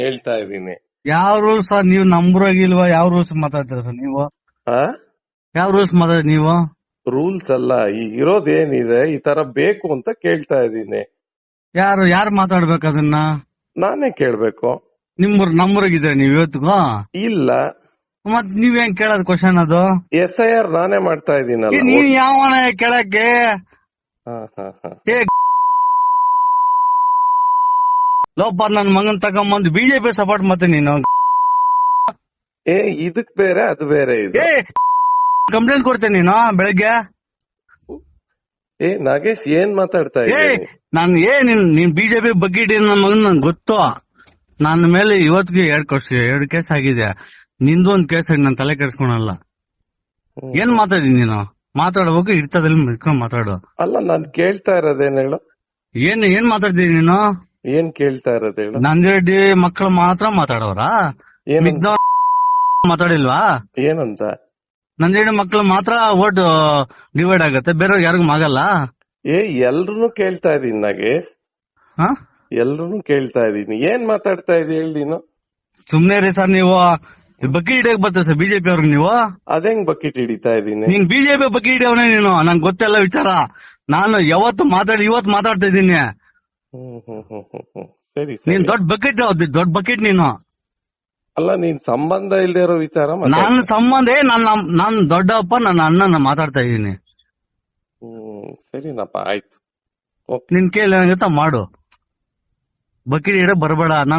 ಹೇಳ್ತಾ ಇದೀನಿ ಯಾವ ರೂಲ್ಸ್ ಸರ್ ನೀವು ನಂಬ್ರಾಗಿಲ್ವಾ? ಯಾವ ರೂಲ್ಸ್ ಮಾತಾಡ್ತೀರಾ ಸರ್ ನೀವು? ಆ? ಯಾವ ರೂಲ್ಸ್ ಮಾತಾಡಿ ನೀವು? ರೂಲ್ಸ್ ಅಲ್ಲ ಈಗ ಇರೋದೇನಿದೆ ಈ ತರ ಬೇಕು ಅಂತ ಕೇಳ್ತಾ ಇದೀನಿ ಯಾರು ಯಾರು ಮಾತಾಡ್ಬೇಕು ಅದನ್ನ? ನಾನೇ ಕೇಳ್ಬೇಕು. ನಿಮ್ ನಂಬ್ರಾಗಿದ್ರೆ ನೀವ್ ಇವತ್ತಿಗೂ? ಇಲ್ಲ. ಮತ್ ನೀವ್ ಹೆಂಗ್ ಕೇಳೋದ್ ಕ್ವಶನ್ ಅದು? ಎಸ್ ಐ ಆರ್ ನಾನೇ ಮಾಡ್ತಾ ಇದೀನಿ ಇದೀನಲ್ಲ ನೀವ್ ಯಾವ ಕೇಳಕ್ಕೆ? ಹಾ, ಹಾ, ಹಾ. ಏ ಲೋಪ ನನ್ ಮಗನ್ ತಗೊಂಬಂದು ಬಿಜೆಪಿ ಸಪೋರ್ಟ್ ಮತ್ತೆ ನೀನು. ಏ ಇದಕ್ ಬೇರೆ ಅದು ಬೇರೆ ಇದು. ಏ ಕಂಪ್ಲೇಂಟ್ ಕೊಡ್ತೇನೆ ನೀನು ಬೆಳಗ್ಗೆ. ಏ ನಾಗೇಶ್ ಏನ್ ಮಾತಾಡ್ತಾ ಏ ಇದ್ದೀನಿ ನಾನ್ ಏ ನೀನ್ ನೀನ್ ಬಿಜೆಪಿ ಬಗ್ಗೆ ನನ್ ಮಗನ್ ನನ್ ಗೊತ್ತು. ನನ್ನ ಮೇಲೆ ಇವತ್ತಿಗೆ ಎರಡ್ ಕೇಸ್ ಎರಡ್ ಕೇಸ್ ಆಗಿದೆ. ನಿಂದು ಒಂದ್ ಕೇಸ್ ಆಗಿ ನಾನ್ ತಲೆ ಕೆಡ್ಸ್ಕೊಳಲ್ಲ. ಏನ್ ಮಾತಾಡಿ ನೀನು? ಮಾತಾಡ್ಬೇಕು ಇರ್ತದಲ್ಲಿ ಮಿಸ್ಕೊಂಡ್ ಮಾತಾಡು. ಅಲ್ಲ ನಾನ್ ಕೇಳ್ತಾ ಇರೋದೇನ್ ಹೇಳು? ಏನ್ ಏನ್ ಮಾತಾಡ್ತೀನಿ ನೀನು? ಏನ್ ಕೇಳ್ತಾ ಇರೋದ್ ಹೇಳು. ನಂದಿರೆಡ್ಡಿ ಮಕ್ಕಳು ಮಾತ್ರ ಮಾತಾಡೋರಾ? ಏನಂತ? ಮಾತಾಡಿಲ್ವಾ? ಏನಂತ? ನಂದಿರೆಡ್ಡಿ ಮಕ್ಕಳು ಮಾತ್ರ ಓಟ್ ಡಿವೈಡ್ ಆಗತ್ತೆ. ಬೇರೆಯವ್ರಿಗೆ ಯಾರಿಗೂ ಆಗಲ್ಲ ಏ ಎಲ್ರು ಕೇಳ್ತಾ ಇದೀನಿ ನಾಗೆ. ಹಾ? ಎಲ್ರು ಕೇಳ್ತಾ ಇದೀನಿ. ಏನ್ ಮಾತಾಡ್ತಾ ಇದೀನಿ ಹೇಳಿ ನೀನು? ಸುಮ್ನೆ ರೀ ಸರ್ ನೀವು. ಬಕ್ಕಿ ಹಿಡಿಯಕ್ ಬರ್ತದೆ ಸರ್ ಬಿಜೆಪಿ ಅವ್ರಿಗೆ ನೀವು. ಅದೇಂಗ್ ಬಕೆಟ್ ಹಿಡಿತಾ ಇದೀನಿ? ನೀನ್ ಬಿಜೆಪಿ ಬಕೆಟ್ ಹಿಡಿಯವನೇ ನೀನು. ನಂಗೆ ಗೊತ್ತೆಲ್ಲ ವಿಚಾರ. ನಾನು ಯಾವತ್ತು ಮಾತಾಡಿ ಇವತ್ತು ಮಾತಾಡ್ತಾ ಇದ್ದೀನಿ ಸರಿ ನೀನ್ ದೊಡ್ಡ ಬಕೆಟ್ ದೊಡ್ಡ ಬಕೆಟ್ ನೀನು. ಅಲ್ಲ ನೀನ್ ಸಂಬಂಧ ಇಲ್ದೇ ಇರೋ ವಿಚಾರ ನನ್ನ ಸಂಬಂಧ ನನ್ನ ನಾನ್ ದೊಡ್ಡಪ್ಪ ನನ್ನ ಅಣ್ಣನ ಮಾತಾಡ್ತಾ ಇದ್ದೀನಿ. ಹ್ಮ್ ಸರಿನಪ್ಪ ಆಯ್ತು. ನಿನ್ ಕೇಳಿ ಏನಾಗುತ್ತ ಮಾಡು. ಬಕೆಟ್ ಇಡ ಬರಬೇಡ. ನಾನು